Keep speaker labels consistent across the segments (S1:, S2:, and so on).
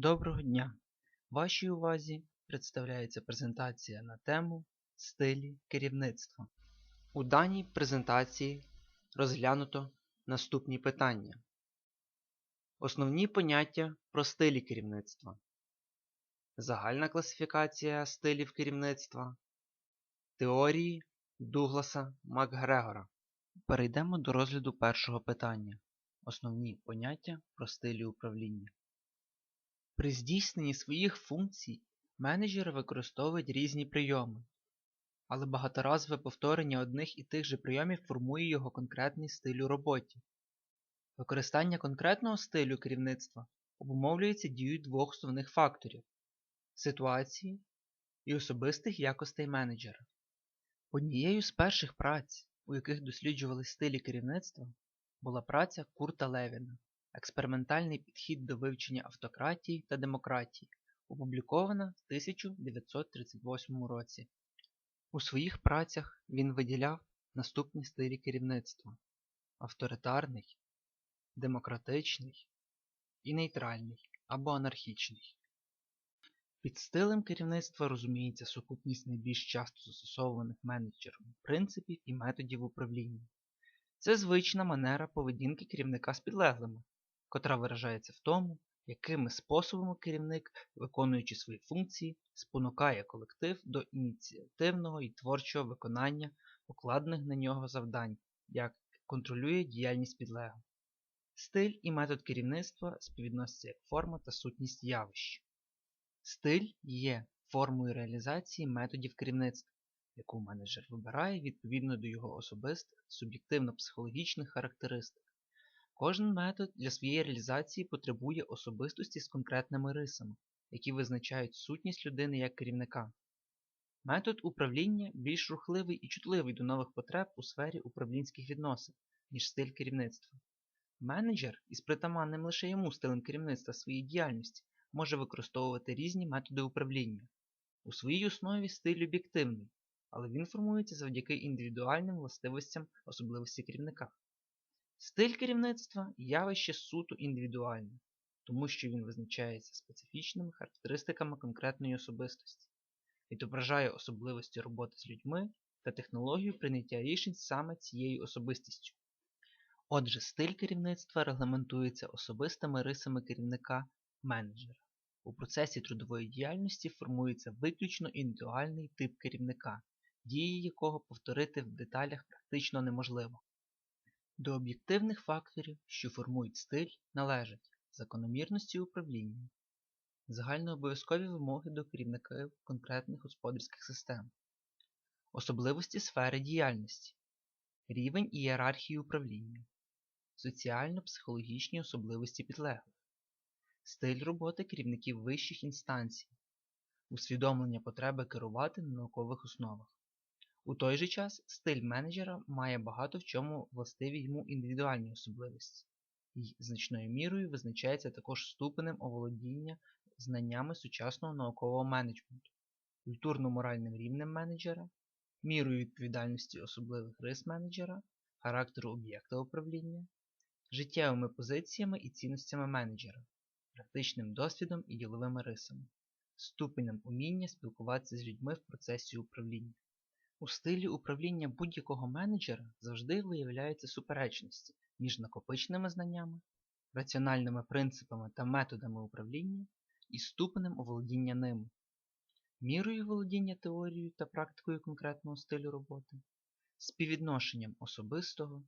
S1: Доброго дня! Вашій увазі представляється презентація на тему Стилі керівництва. У даній презентації розглянуто наступні питання. Основні поняття про стилі керівництва. Загальна класифікація стилів керівництва. Теорії Дугласа Макгрегора. Перейдемо до розгляду першого питання. Основні поняття про стилі управління. При здійсненні своїх функцій менеджери використовують різні прийоми, але багаторазове повторення одних і тих же прийомів формує його конкретний стиль у роботі. Використання конкретного стилю керівництва обумовлюється дією двох основних факторів ситуації і особистих якостей менеджера. Однією з перших праць, у яких досліджували стилі керівництва, була праця Курта Левіна Експериментальний підхід до вивчення автократії та демократії, опублікована в 1938 році. У своїх працях він виділяв наступні стилі керівництва авторитарний, демократичний і нейтральний або анархічний. Під стилем керівництва розуміється сукупність найбільш часто застосовуваних менеджером принципів і методів управління. Це звична манера поведінки керівника з підлеглими, котра виражається в тому, якими способами керівник, виконуючи свої функції, спонукає колектив до ініціативного і творчого виконання покладених на нього завдань, як контролює діяльність підлеглих. Стиль і метод керівництва співвідносяться як форма та сутність явищ. Стиль є формою реалізації методів керівництва, яку менеджер вибирає відповідно до його особистих суб'єктивно-психологічних характеристик. Кожен метод для своєї реалізації потребує особистості з конкретними рисами, які визначають сутність людини як керівника. Метод управління більш рухливий і чутливий до нових потреб у сфері управлінських відносин, ніж стиль керівництва. Менеджер із притаманним лише йому стилем керівництва своєї діяльності може використовувати різні методи управління. У своїй основі стиль об'єктивний, але він формується завдяки індивідуальним властивостям особливості керівника. Стиль керівництва явище суто індивідуальне, тому що він визначається специфічними характеристиками конкретної особистості, відображає особливості роботи з людьми та технологію прийняття рішень саме цією особистістю. Отже, стиль керівництва регламентується особистими рисами керівника менеджера. У процесі трудової діяльності формується виключно індивідуальний тип керівника, дії якого повторити в деталях практично неможливо. До об'єктивних факторів, що формують стиль, належать закономірності управління, загальнообов'язкові вимоги до керівників конкретних господарських систем, особливості сфери діяльності, рівень ієрархії управління, соціально-психологічні особливості підлеглих, стиль роботи керівників вищих інстанцій, усвідомлення потреби керувати на наукових основах. У той же час стиль менеджера має багато в чому властиві йому індивідуальні особливості і значною мірою визначається також ступенем оволодіння знаннями сучасного наукового менеджменту, культурно-моральним рівнем менеджера, мірою відповідальності особливих рис менеджера, характеру об'єкта управління, життєвими позиціями і цінностями менеджера, практичним досвідом і діловими рисами, ступенем уміння спілкуватися з людьми в процесі управління. У стилі управління будь-якого менеджера завжди виявляються суперечності між накопиченими знаннями, раціональними принципами та методами управління і ступенем оволодіння ними, мірою володіння теорією та практикою конкретного стилю роботи, співвідношенням особистого,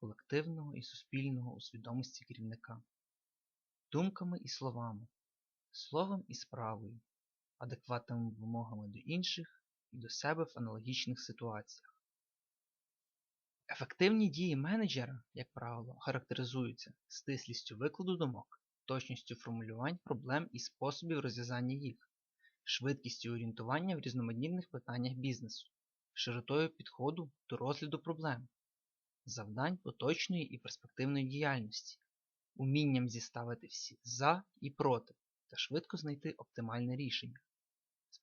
S1: колективного і суспільного у свідомості керівника, думками і словами, словом і справою, адекватними вимогами до інших до себе в аналогічних ситуаціях. Ефективні дії менеджера, як правило, характеризуються стислістю викладу думок, точністю формулювань проблем і способів розв'язання їх, швидкістю орієнтування в різноманітних питаннях бізнесу, широтою підходу до розгляду проблем, завдань поточної і перспективної діяльності, умінням зіставити всі за і проти та швидко знайти оптимальне рішення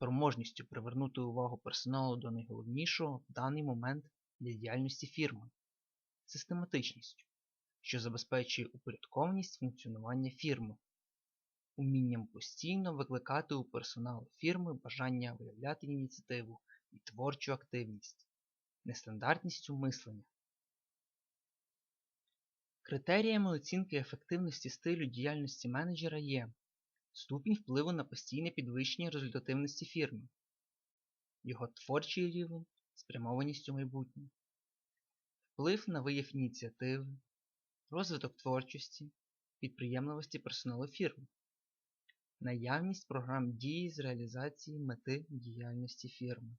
S1: спроможністю привернути увагу персоналу до найголовнішого в даний момент для діяльності фірми, систематичністю, що забезпечує упорядкованість функціонування фірми, умінням постійно викликати у персоналу фірми бажання виявляти ініціативу і творчу активність, нестандартністю мислення. Критеріями оцінки ефективності стилю діяльності менеджера є ступінь впливу на постійне підвищення результативності фірми, його творчий рівень, спрямованість у майбутнє, вплив на вияв ініціативи, розвиток творчості, підприємливості персоналу фірми, наявність програм дії з реалізації мети діяльності фірми,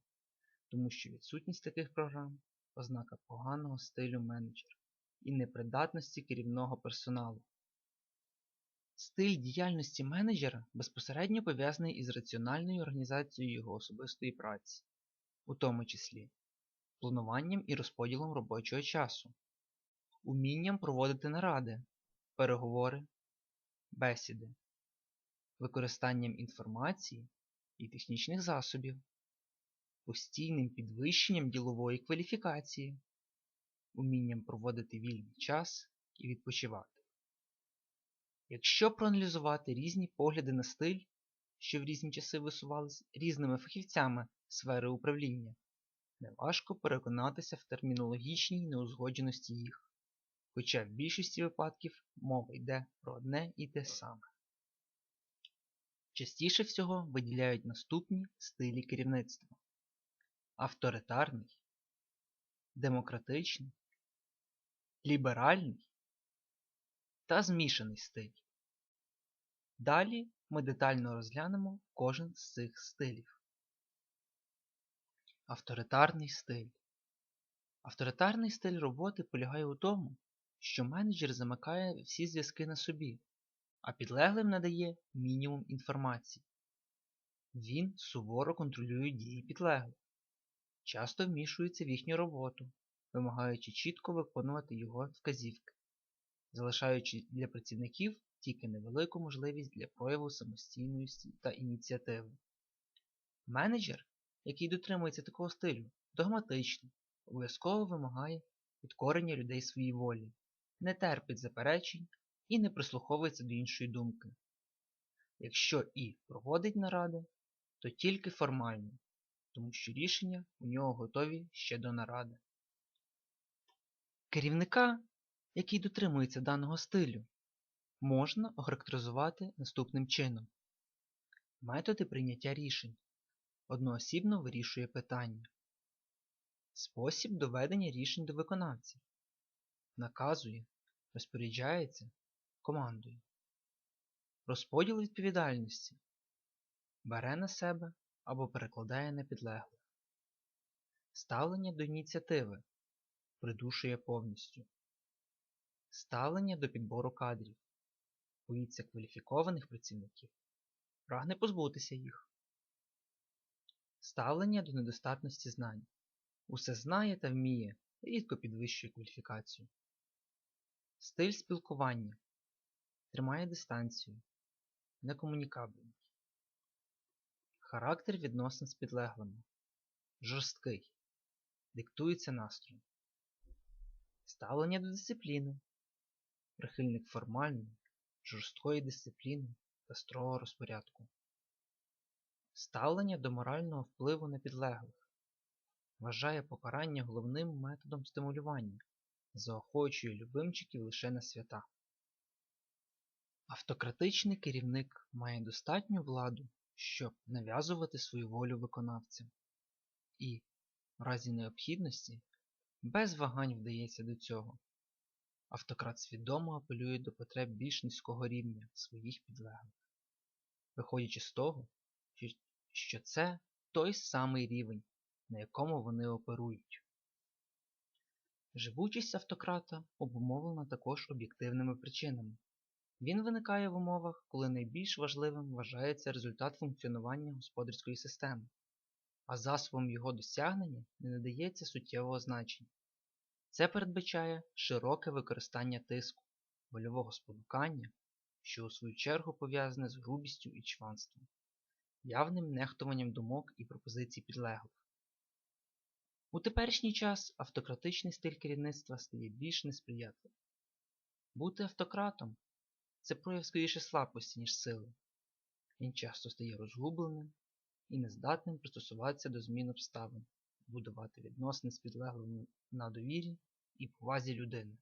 S1: тому що відсутність таких програм ознака поганого стилю менеджера і непридатності керівного персоналу. Стиль діяльності менеджера безпосередньо пов'язаний із раціональною організацією його особистої праці, у тому числі плануванням і розподілом робочого часу, умінням проводити наради, переговори, бесіди, використанням інформації і технічних засобів, постійним підвищенням ділової кваліфікації, умінням проводити вільний час і відпочивати. Якщо проаналізувати різні погляди на стиль, що в різні часи висувались різними фахівцями сфери управління, неважко переконатися в термінологічній неузгодженості їх, хоча в більшості випадків мова йде про одне і те саме. Частіше всього виділяють наступні стилі керівництва: авторитарний, демократичний, ліберальний та змішаний стиль. Далі ми детально розглянемо кожен з цих стилів. Авторитарний стиль. Авторитарний стиль роботи полягає у тому, що менеджер замикає всі зв'язки на собі, а підлеглим надає мінімум інформації. Він суворо контролює дії підлеглих, часто вмішується в їхню роботу, вимагаючи чітко виконувати його вказівки, залишаючи для працівників тільки невелику можливість для прояву самостійності та ініціативи. Менеджер, який дотримується такого стилю, догматично, обов'язково вимагає підкорення людей своїй волі, не терпить заперечень і не прислуховується до іншої думки. Якщо і проводить наради, то тільки формально, тому що рішення у нього готові ще до наради. Керівника, який дотримується даного стилю, можна охарактеризувати наступним чином. Методи прийняття рішень. Одноосібно вирішує питання. Спосіб доведення рішень до виконавців. Наказує, розпоряджається, командує. Розподіл відповідальності. Бере на себе або перекладає на підлеглих. Ставлення до ініціативи. Придушує повністю. Ставлення до підбору кадрів боїться кваліфікованих працівників, прагне позбутися їх. Ставлення до недостатності знань. Усе знає та вміє, рідко підвищує кваліфікацію. Стиль спілкування. Тримає дистанцію. Некомунікабельний. Характер відносин з підлеглими. Жорсткий. Диктується настроєм. Ставлення до дисципліни. Прихильник формальної, жорсткої дисципліни та строгого розпорядку. Ставлення до морального впливу на підлеглих. Вважає покарання головним методом стимулювання, заохочує любимчиків лише на свята. Автократичний керівник має достатню владу, щоб нав'язувати свою волю виконавцям. І, в разі необхідності, без вагань вдається до цього. Автократ свідомо апелює до потреб більш низького рівня своїх підлеглих, виходячи з того, що це той самий рівень, на якому вони оперують. Живучість автократа обумовлена також об'єктивними причинами. Він виникає в умовах, коли найбільш важливим вважається результат функціонування господарської системи, а засобом його досягнення не надається суттєвого значення. Це передбачає широке використання тиску, вольового спонукання, що у свою чергу пов'язане з грубістю і чванством, явним нехтуванням думок і пропозицій підлеглих. У теперішній час автократичний стиль керівництва стає більш несприятливим. Бути автократом це прояв скоріше слабкості, ніж сили. Він часто стає розгубленим і нездатним пристосуватися до змін обставин, будувати відносини з підлеглими на довірі і повазі людини.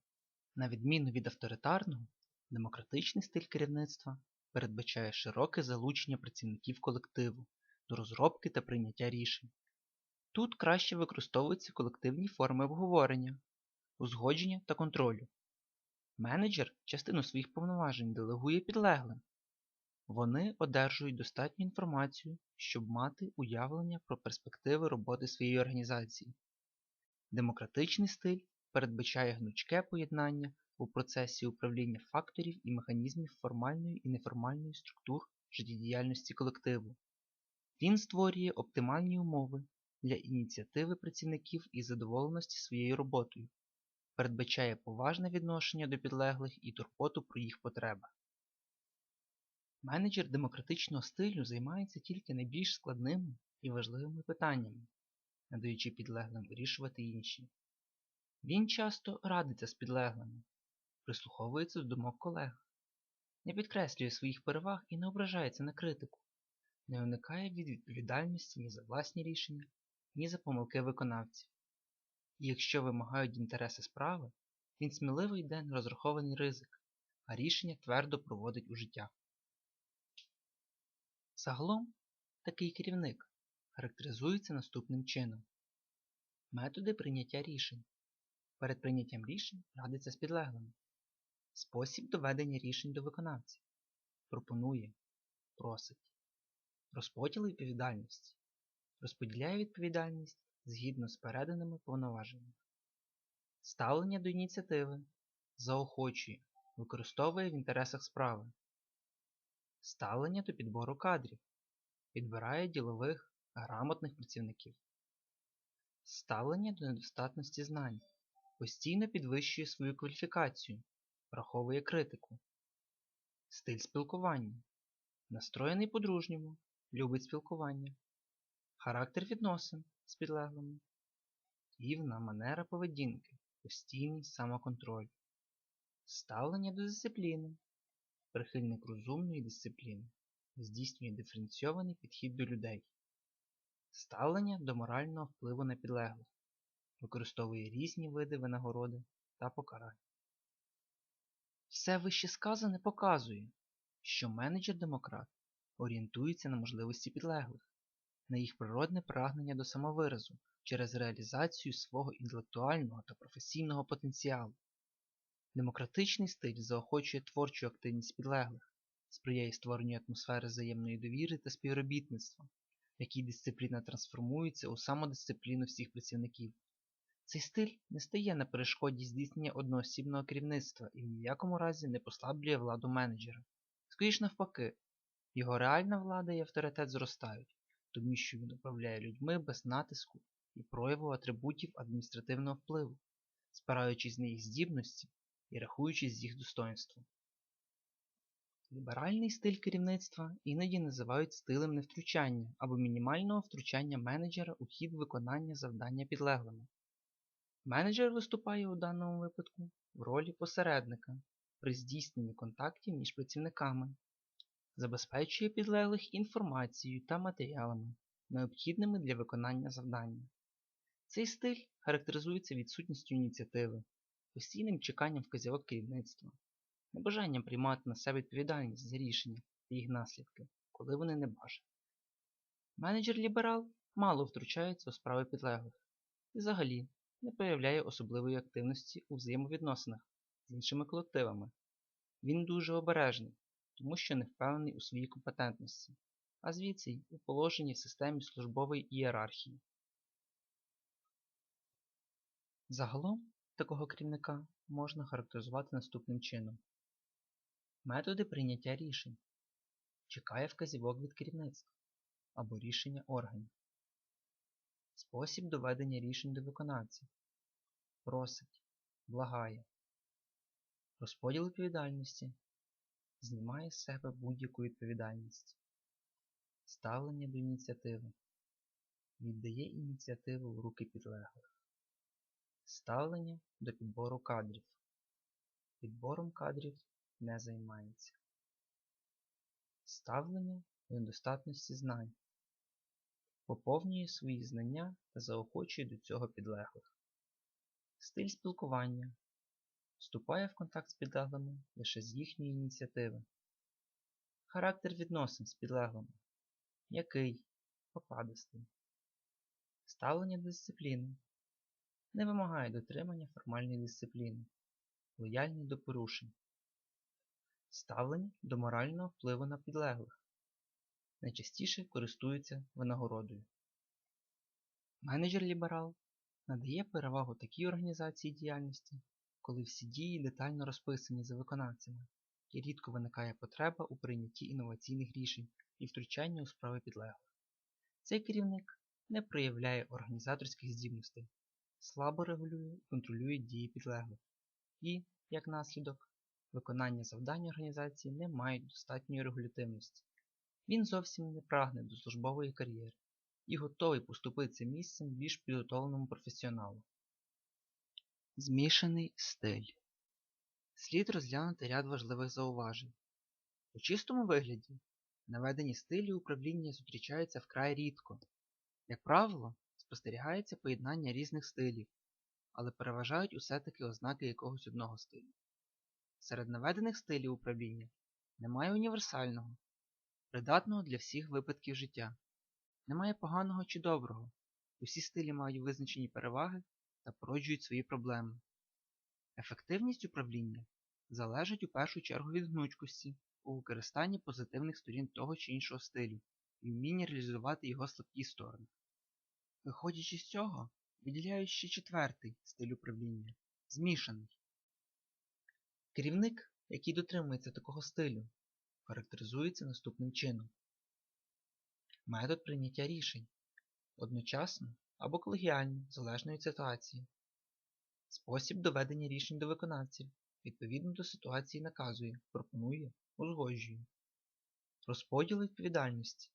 S1: На відміну від авторитарного, демократичний стиль керівництва передбачає широке залучення працівників колективу до розробки та прийняття рішень. Тут краще використовуються колективні форми обговорення, узгодження та контролю. Менеджер частину своїх повноважень делегує підлеглим. Вони одержують достатню інформацію, щоб мати уявлення про перспективи роботи своєї організації. Демократичний стиль передбачає гнучке поєднання у процесі управління факторів і механізмів формальної і неформальної структур життєдіяльності колективу. Він створює оптимальні умови для ініціативи працівників і задоволеності своєю роботою, передбачає поважне відношення до підлеглих і турботу про їх потреби. Менеджер демократичного стилю займається тільки найбільш складними і важливими питаннями, надаючи підлеглим вирішувати інші. Він часто радиться з підлеглими, прислуховується до думок колег, не підкреслює своїх переваг і не ображається на критику, не уникає від відповідальності ні за власні рішення, ні за помилки виконавців. І якщо вимагають інтереси справи, він сміливо йде на розрахований ризик, а рішення твердо проводить у життя. Загалом, такий керівник характеризується наступним чином. Методи прийняття рішень. Перед прийняттям рішень радиться з підлеглими. Спосіб доведення рішень до виконавця. Пропонує, просить. Розподіл відповідальності. Розподіляє відповідальність згідно з переданими повноваженнями. Ставлення до ініціативи. Заохочує, використовує в інтересах справи. Ставлення до підбору кадрів. Підбирає ділових, грамотних працівників. Ставлення до недостатності знань. Постійно підвищує свою кваліфікацію, враховує критику. Стиль спілкування. Настроєний по-дружньому, любить спілкування. Характер відносин з підлеглими. Рівна манера поведінки, постійний самоконтроль. Ставлення до дисципліни. Прихильник розумної дисципліни. Здійснює диференційований підхід до людей. Ставлення до морального впливу на підлеглих. Використовує різні види винагороди та покарань. Все вище сказане показує, що менеджер-демократ орієнтується на можливості підлеглих, на їх природне прагнення до самовиразу через реалізацію свого інтелектуального та професійного потенціалу. Демократичний стиль заохочує творчу активність підлеглих, сприяє створенню атмосфери взаємної довіри та співробітництва, в якій дисципліна трансформується у самодисципліну всіх працівників. Цей стиль не стає на перешкоді здійснення одноосібного керівництва і в ніякому разі не послаблює владу менеджера. Скоріш навпаки, його реальна влада і авторитет зростають, тому що він управляє людьми без натиску і прояву атрибутів адміністративного впливу, спираючись на їх здібності і рахуючись з їх достоинством. Ліберальний стиль керівництва іноді називають стилем невтручання або мінімального втручання менеджера у хід виконання завдання підлеглими. Менеджер виступає у даному випадку в ролі посередника при здійсненні контактів між працівниками, забезпечує підлеглих інформацією та матеріалами, необхідними для виконання завдання. Цей стиль характеризується відсутністю ініціативи, постійним чеканням вказівок керівництва, небажанням приймати на себе відповідальність за рішення та їх наслідки, коли вони не бажані. Менеджер-ліберал мало втручається у справи підлеглих і взагалі не проявляє особливої активності у взаємовідносинах з іншими колективами. Він дуже обережний, тому що не впевнений у своїй компетентності, а звідси й у положенні в системі службової ієрархії. Загалом такого керівника можна характеризувати наступним чином. Методи прийняття рішень. Чекає вказівок від керівництва або рішення органів. Спосіб доведення рішень до виконавців. Просить, благає. Розподіл відповідальності. Знімає з себе будь-яку відповідальність. Ставлення до ініціативи. Віддає ініціативу в руки підлеглих. Ставлення до підбору кадрів. Підбором кадрів не займається. Ставлення до недостатності знань. Поповнює свої знання та заохочує до цього підлеглих. Стиль спілкування. Вступає в контакт з підлеглими лише з їхньої ініціативи. Характер відносин з підлеглими. Який? Покладистий. Ставлення до дисципліни. Не вимагає дотримання формальної дисципліни. Лояльний до порушень. Ставлення до морального впливу на підлеглих. Найчастіше користується винагородою. Менеджер-ліберал надає перевагу такій організації діяльності, коли всі дії детально розписані за виконавцями і рідко виникає потреба у прийнятті інноваційних рішень і втручанні у справи підлеглих. Цей керівник не проявляє організаторських здібностей, слабо регулює контролює дії підлеглих і, як наслідок, виконання завдань організації не мають достатньої регулятивності. Він зовсім не прагне до службової кар'єри і готовий поступитися місцем більш підготовленому професіоналу. Змішаний стиль. Слід розглянути ряд важливих зауважень. У чистому вигляді наведені стилі управління зустрічаються вкрай рідко. Як правило, спостерігається поєднання різних стилів, але переважають усе таки ознаки якогось одного стилю. Серед наведених стилів управління немає універсального, придатного для всіх випадків життя. Немає поганого чи доброго. Усі стилі мають визначені переваги та породжують свої проблеми. Ефективність управління залежить у першу чергу від гнучкості у використанні позитивних сторін того чи іншого стилю і вміння реалізувати його слабкі сторони. Виходячи з цього, виділяють ще четвертий стиль управління змішаний. Керівник, який дотримується такого стилю, характеризується наступним чином. Метод прийняття рішень одночасно або колегіально, залежно від ситуації. Спосіб доведення рішень до виконавців відповідно до ситуації наказує, пропонує, узгоджує. Розподіл відповідальності.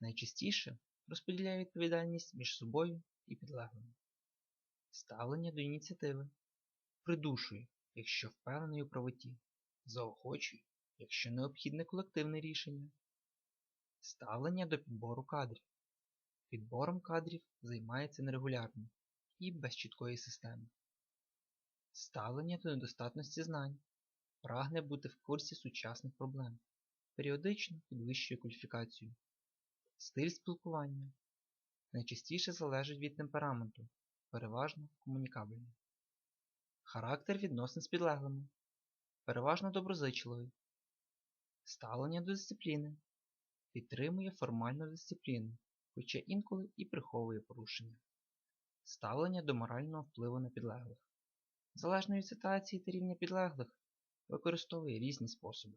S1: Найчастіше розподіляє відповідальність між собою і підлеглими. Ставлення до ініціативи. Придушує, якщо впевнений у правоті. Заохочує, якщо необхідне колективне рішення. Ставлення до підбору кадрів. Підбором кадрів займається нерегулярно і без чіткої системи. Ставлення до недостатності знань. Прагне бути в курсі сучасних проблем. Періодично підвищує кваліфікацію. Стиль спілкування. Найчастіше залежить від темпераменту, переважно комунікабельний. Характер відносин з підлеглими. Переважно доброзичливий. Ставлення до дисципліни. Підтримує формальну дисципліну, хоча інколи і приховує порушення. Ставлення до морального впливу на підлеглих. Залежно від ситуації та рівня підлеглих, використовує різні способи.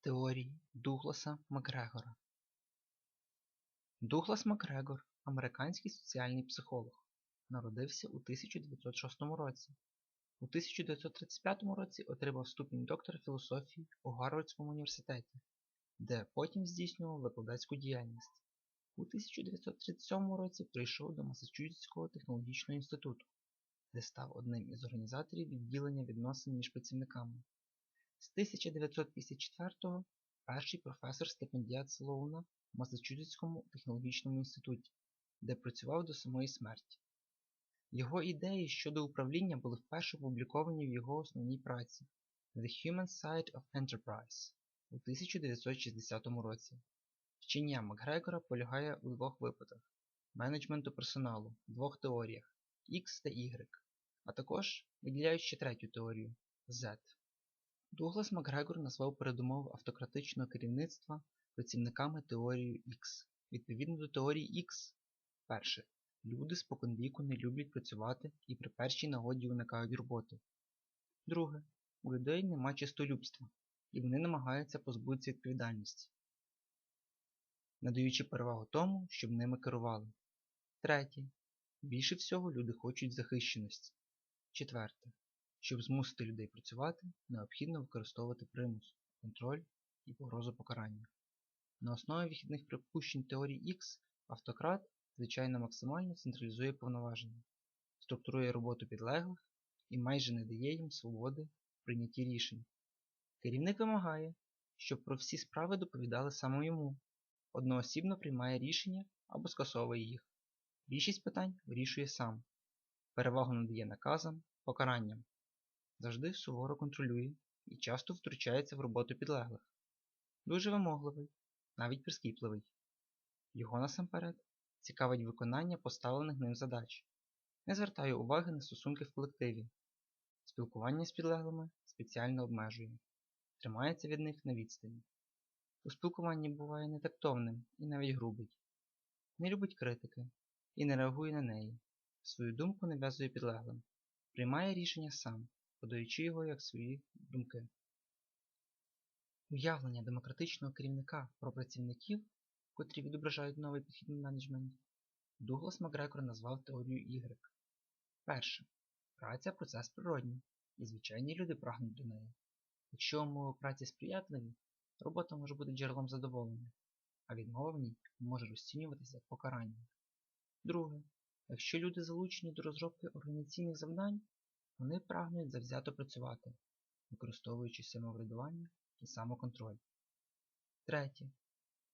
S1: Теорії Дугласа Макгрегора Дуглас Макгрегор – американський соціальний психолог. Народився у 1906 році. У 1935 році отримав ступінь доктора філософії у Гарвардському університеті, де потім здійснював викладацьку діяльність. У 1937 році прийшов до Масачусетського технологічного інституту, де став одним із організаторів відділення відносин між працівниками. З 1954-го перший професор стипендіат Слоуна в Масачусетському технологічному інституті, де працював до самої смерті. Його ідеї щодо управління були вперше опубліковані в його основній праці The Human Side of Enterprise у 1960 році. Вчення Макгрегора полягає у двох випадках менеджменту персоналу, в двох теоріях X та Y, а також виділяють ще третю теорію Z. Дуглас Макгрегор назвав передумову автократичного керівництва працівниками теорією X. Відповідно до теорії X, перше. Люди споконвіку не люблять працювати і при першій нагоді уникають роботи. Друге. У людей нема чистолюбства, і вони намагаються позбутися відповідальності, надаючи перевагу тому, щоб ними керували. Третє. Більше всього люди хочуть захищеності. Четверте. Щоб змусити людей працювати, необхідно використовувати примус, контроль і погрозу покарання. На основі вихідних припущень теорії X автократ, звичайно, максимально централізує повноваження, структурує роботу підлеглих і майже не дає їм свободи в прийнятті рішень. Керівник вимагає, щоб про всі справи доповідали саме йому. Одноосібно приймає рішення або скасовує їх. Більшість питань вирішує сам. Перевагу надає наказам, покаранням. Завжди суворо контролює і часто втручається в роботу підлеглих. Дуже вимогливий, навіть прискіпливий. Його насамперед цікавить виконання поставлених ним задач. Не звертає уваги на стосунки в колективі. Спілкування з підлеглими спеціально обмежує. Тримається від них на відстані. У спілкуванні буває нетактовним і навіть грубий. Не любить критики і не реагує на неї. Свою думку нав'язує підлеглим. Приймає рішення сам, подаючи його як свої думки. Уявлення демократичного керівника про працівників, котрі відображають новий підхід в менеджмент, Дуглас Макгрегор назвав теорією Y. Перше. Праця процес природній, і звичайні люди прагнуть до неї. Якщо умови праці сприятливі, робота може бути джерелом задоволення, а відмова в ній може розцінюватися як покарання. Друге. Якщо люди залучені до розробки організаційних завдань, вони прагнуть завзято працювати, використовуючи самоврядування і самоконтроль. Третє.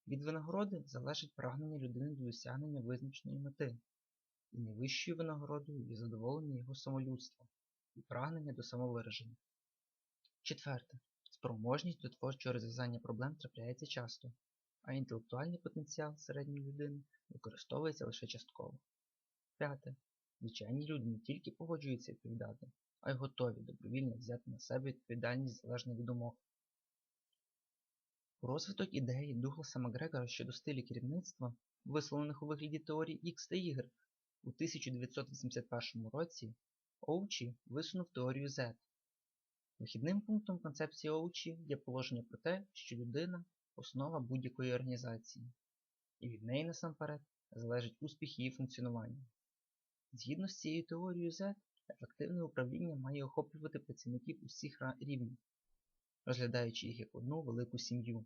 S1: Від винагороди залежить прагнення людини до досягнення визначеної мети, і найвищою винагородою є задоволення його самолюдства і прагнення до самовираження. Четверте. Спроможність до творчого розв'язання проблем трапляється часто, а інтелектуальний потенціал середньої людини використовується лише частково. П'яте. Звичайні люди не тільки погоджуються відповідати, а й готові добровільно взяти на себе відповідальність залежно від умов. Розвиток ідеї Дугласа Макгрегора щодо стилі керівництва, висловлених у вигляді теорії X та Y, у 1981 році Оучі висунув теорію Z. Вихідним пунктом концепції Оучі є положення про те, що людина основа будь-якої організації, і від неї насамперед залежить успіх її функціонування. Згідно з цією теорією Z, ефективне управління має охоплювати працівників усіх рівнів, розглядаючи їх як одну велику сім'ю.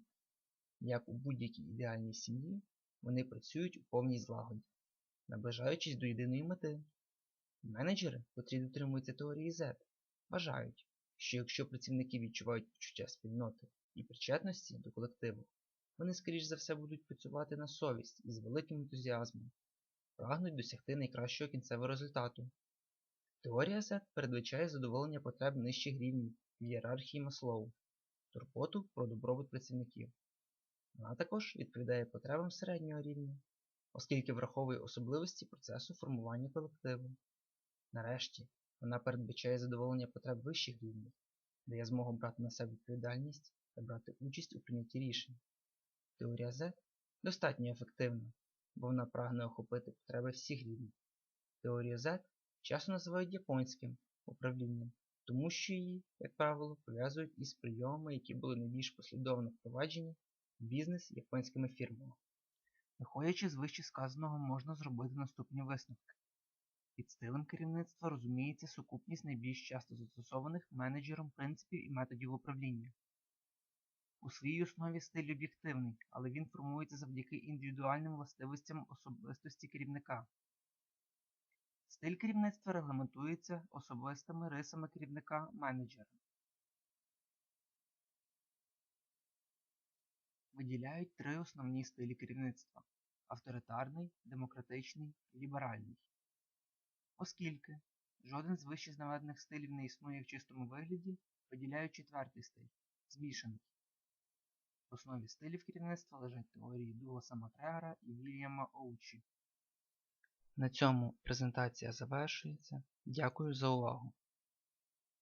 S1: Як у будь-якій ідеальній сім'ї, вони працюють у повній злагоді, наближаючись до єдиної мети. Менеджери, котрі дотримуються теорії Z, вважають, що якщо працівники відчувають почуття спільноти і причетності до колективу, вони скоріш за все будуть працювати на совість і з великим ентузіазмом, прагнуть досягти найкращого кінцевого результату. Теорія Z передбачає задоволення потреб нижчих рівнів в ієрархії Маслоу, турботу про добробут працівників. Вона також відповідає потребам середнього рівня, оскільки враховує особливості процесу формування колективу. Нарешті, вона передбачає задоволення потреб вищих рівнів, дає змогу брати на себе відповідальність та брати участь у прийнятті рішень. Теорія Z достатньо ефективна, бо вона прагне охопити потреби всіх рівнів. Теорію Z часто називають японським управлінням, тому що її, як правило, пов'язують із прийомами, які були найбільш послідовно впроваджені в бізнес японськими фірмами. Виходячи з вище сказаного, можна зробити наступні висновки. Під стилем керівництва розуміється сукупність найбільш часто застосованих менеджером принципів і методів управління. У своїй основі стиль об'єктивний, але він формується завдяки індивідуальним властивостям особистості керівника. Стиль керівництва регламентується особистими рисами керівника менеджера. Виділяють три основні стилі керівництва авторитарний, демократичний ліберальний. Оскільки жоден з вище наведених стилів не існує в чистому вигляді, виділяють четвертий стиль змішаний. В основі стилів керівництва лежать теорії Дугласа Макрегора і Вільяма Оучі. На цьому презентація завершується. Дякую за увагу!